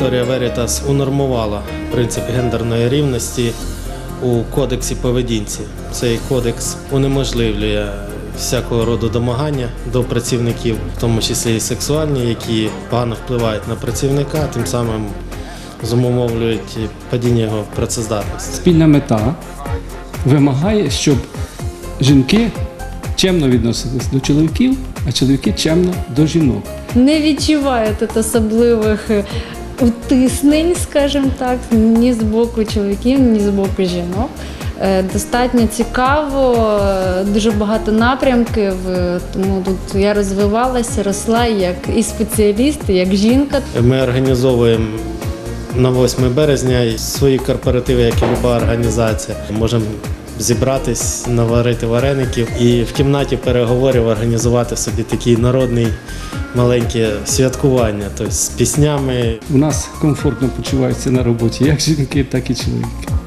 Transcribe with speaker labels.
Speaker 1: категорія Veritas унормувала принцип гендерної рівності у кодексі поведінці. Цей кодекс унеможливлює всякого роду домагання до працівників, в тому числі і сексуальні, які погано впливають на працівника, тим самим зумовлюють падіння його працездатності.
Speaker 2: Спільна мета вимагає, щоб жінки чемно відносились до чоловіків, а чоловіки чемно до жінок.
Speaker 3: не відчуваю тут особливих е, утиснень, скажімо так, ні з боку чоловіків, ні з боку жінок. Е, Достатньо цікаво, е, дуже багато напрямків, е, тому тут я розвивалася, росла як і спеціаліст, і як жінка.
Speaker 1: Ми організовуємо на 8 березня свої корпоративи, як і люба організація. Можемо зібратись, наварити вареників і в кімнаті переговорів організувати собі такий народний маленьке святкування, тобто з піснями.
Speaker 2: У нас комфортно почуваються на роботі як жінки, так і чоловіки.